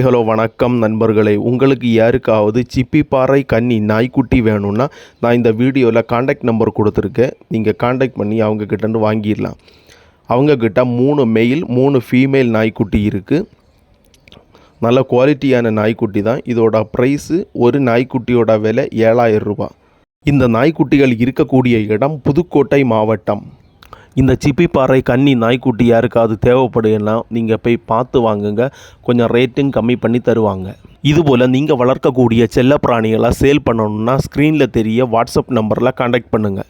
Hello வணக்கம் நண்பர்களே. உங்களுக்கு யாருக்காவது சிப்பிப்பாறை கன்னி நாய்க்குட்டி வேணும்னா நான் இந்த வீடியோவில் காண்டாக்ட் நம்பர் கொடுத்துருக்கேன். நீங்கள் காண்டாக்ட் பண்ணி அவங்க கிட்டேருந்து வாங்கிடலாம். அவங்கக்கிட்ட மூணு மெயில் மூணு ஃபீமேல் நாய்க்குட்டி இருக்குது நல்ல குவாலிட்டியான நாய்க்குட்டி தான். இதோட ப்ரைஸு ஒரு நாய்க்குட்டியோட விலை ஏழாயிரம் ரூபா இந்த நாய்க்குட்டிகள் இருக்கக்கூடிய இடம் புதுக்கோட்டை மாவட்டம். இந்த சிப்பிப்பாறை கன்னி நாய்க்குட்டி யாருக்காவது தேவைப்படுதுன்னா நீங்கள் போய் பார்த்து வாங்குங்க. கொஞ்சம் ரேட்டும் கம்மி பண்ணி தருவாங்க. இதுபோல் நீங்கள் வளர்க்கக்கூடிய செல்ல பிராணிகளை சேல் பண்ணணுன்னா ஸ்க்ரீனில் தெரிய வாட்ஸ்அப் நம்பரில் காண்டாக்ட் பண்ணுங்கள்